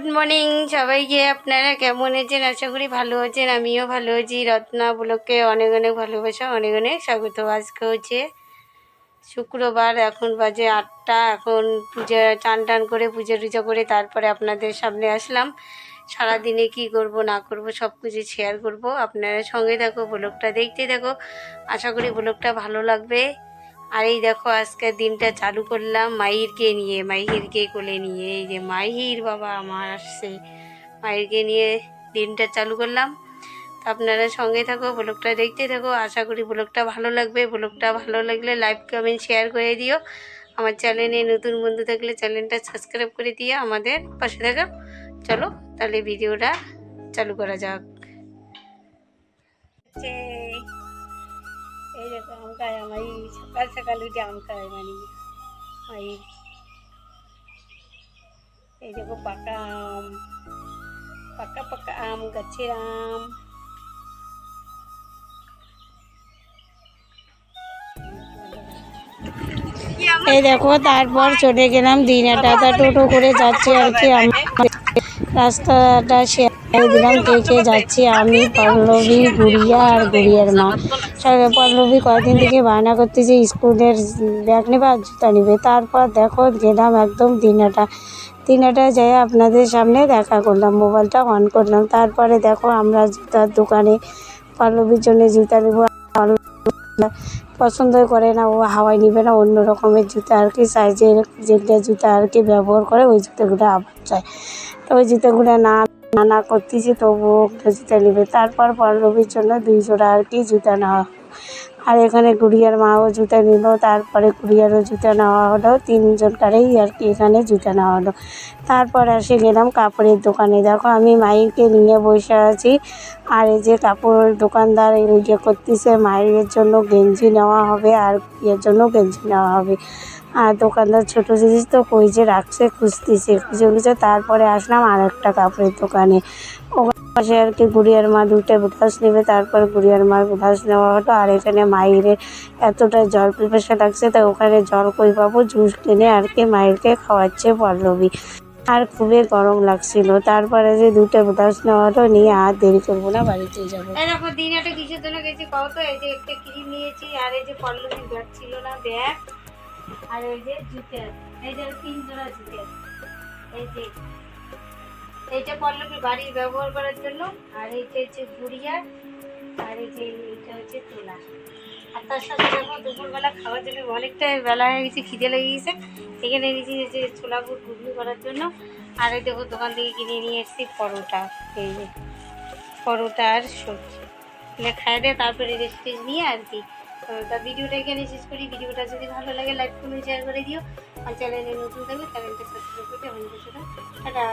Good morning সবাইকে। আপনারা কেমন আছেন? আশা করি ভালো আছেন, আমিও ভালো আছি। রত্না ব্লককে অনেক অনেক ভালোবাসা, অনেক অনেক স্বাগত আজকে হচ্ছে শুক্রবার। এখন বাজে আটটা, এখন পূজা চান টান করে পুজো টুজো করে তারপরে আপনাদের সামনে আসলাম। সারাদিনে কি করব, না করব, সব কিছু শেয়ার করব। আপনারা সঙ্গে দেখো ব্লগটা দেখতে দেখো আশা করি ব্লগটা ভালো লাগবে। আর এই দেখো আজকের দিনটা চালু করলাম মাহিরকে নিয়ে, মাহিরকে কোলে নিয়ে। এই যে মাহির বাবা আমার আসছে। মাহিরকে নিয়ে দিনটা চালু করলাম। তো আপনারা সঙ্গে থাকো, ব্লগটা দেখতে থাকো। আশা করি ব্লগটা ভালো লাগবে। ব্লগটা ভালো লাগলে লাইক, কমেন্ট, শেয়ার করে দিও। আমার চ্যানেলে নতুন বন্ধু থাকলে চ্যানেলটা সাবস্ক্রাইব করে দিয়ে আমাদের পাশে থাকো। চলো, তাহলে ভিডিওটা চালু করা যাক। এই দেখো আম খায় আমার সকাল সকাল উঠে আম খায় মানে এই এই দেখো পাকা আম পাকা পাকা আম গাছের আম এই দেখো তারপর চলে গেলাম দিনাটাটা টোটো করে যাচ্ছি আর কি আমি রাস্তাটা শেয়ার দিলাম কে যাচ্ছি আমি, পল্লবী, গুড়িয়া আর গুড়িয়ার মা। পল্লবী কয়েকদিন থেকে বায়না করতেছে, স্কুলের ব্যাগ নেবে আর জুতা নেবে। তারপর দেখো, গেলাম একদম দিনাটা দিনাটা যাই আপনাদের সামনে দেখা করলাম, মোবাইলটা অন করলাম। তারপরে দেখো আমরা জুতার দোকানে পল্লবীর জন্য জুতা নেব। পছন্দ করে না, ও হাওয়াই নিবে না, অন্য রকমের জুতো আর কি সাইজের যেটা জুতো আর কি ব্যবহার করে, ওই জুতোগুলো আবার চায়। তো ওই জুতোগুলো না না না করতেছি, তবুও একটা জুতো নেবে। তারপর পল্লবীর জন্য দুই জোড়া আর কি জুতো নেওয়া আর এখানে গুড়িয়ার মাও জুতা নিল, তারপরে গুড়িয়ারও জুতা নেওয়া হলো, তিনজনকারেই আর কি এখানে জুতা নেওয়া হলো। তারপর এসে গেলাম কাপড়ের দোকানে। দেখো আমি মাইকে নিয়ে বসে আছি, আর এই যে কাপড় দোকানদার ইয়ে করতেছে, মায়ের জন্য গেঞ্জি নেওয়া হবে আর ইয়ের জন্য গেঞ্জি নেওয়া হবে। আর দোকানদার ছোটো জিনিস তো কই যে রাখছে, খুঁজতেছে, খুঁজে খুঁজে তারপরে আসলাম আর একটা কাপড়ের দোকানে। পাশে আর কি গুড়িয়ার মা দুটো ব্লাউজ নেবে, তারপর গুড়িয়ার মার ব্লাউজ নেওয়া হলো। আর এখানে মায়ের এতটা জল পিপাসা লাগছে, তাই ওখানে জল কই পাবো? জুস কিনে আর কি মায়েরকে খাওয়াচ্ছে পল্লবী। আর খুবই গরম লাগছিল। তারপরে যে দুটো ব্লাউজ নেওয়া হলো, নিয়ে আর দেরি করব না বাড়িতে যাব। দেখো, দিন একটা কিসের জন্য গেছি কত এই যে একটা ক্রিম নিয়েছি, আর এই যে পল্লবী ছিল না ব্যাগ আর এই যে জুতে এই যে তিন জোড়া জুতে এই যে, এইটা পল্লবী বাড়ির ব্যবহার করার জন্য, আর এইটা হচ্ছে গুড়িয়ার আর এই যে এইটা হচ্ছে তোলা। আর তার সাথে দেখো দুপুরবেলা খাওয়ার জন্য অনেকটা বেলা হয়ে গেছে, খিদে লেগে গেছে এখানে নিয়েছি যে ছোলা বুট ঘুগনি করার জন্য। আর এই দেখো দোকান থেকে কিনে নিয়ে এসেছি পরোটা, এই যে পরোটা আর সবজি। খাই দিয়ে তারপরে রেস্ট নিয়ে আর কি তো ভিডিওটা এখানে শেষ করি। ভিডিওটা যদি ভালো লাগে লাইক কমেন্ট শেয়ার করে দিও। আর চ্যানেলে নতুন থাকলে চ্যানেলটা সাবস্ক্রাইব করে আমাদের সাথে টাটা।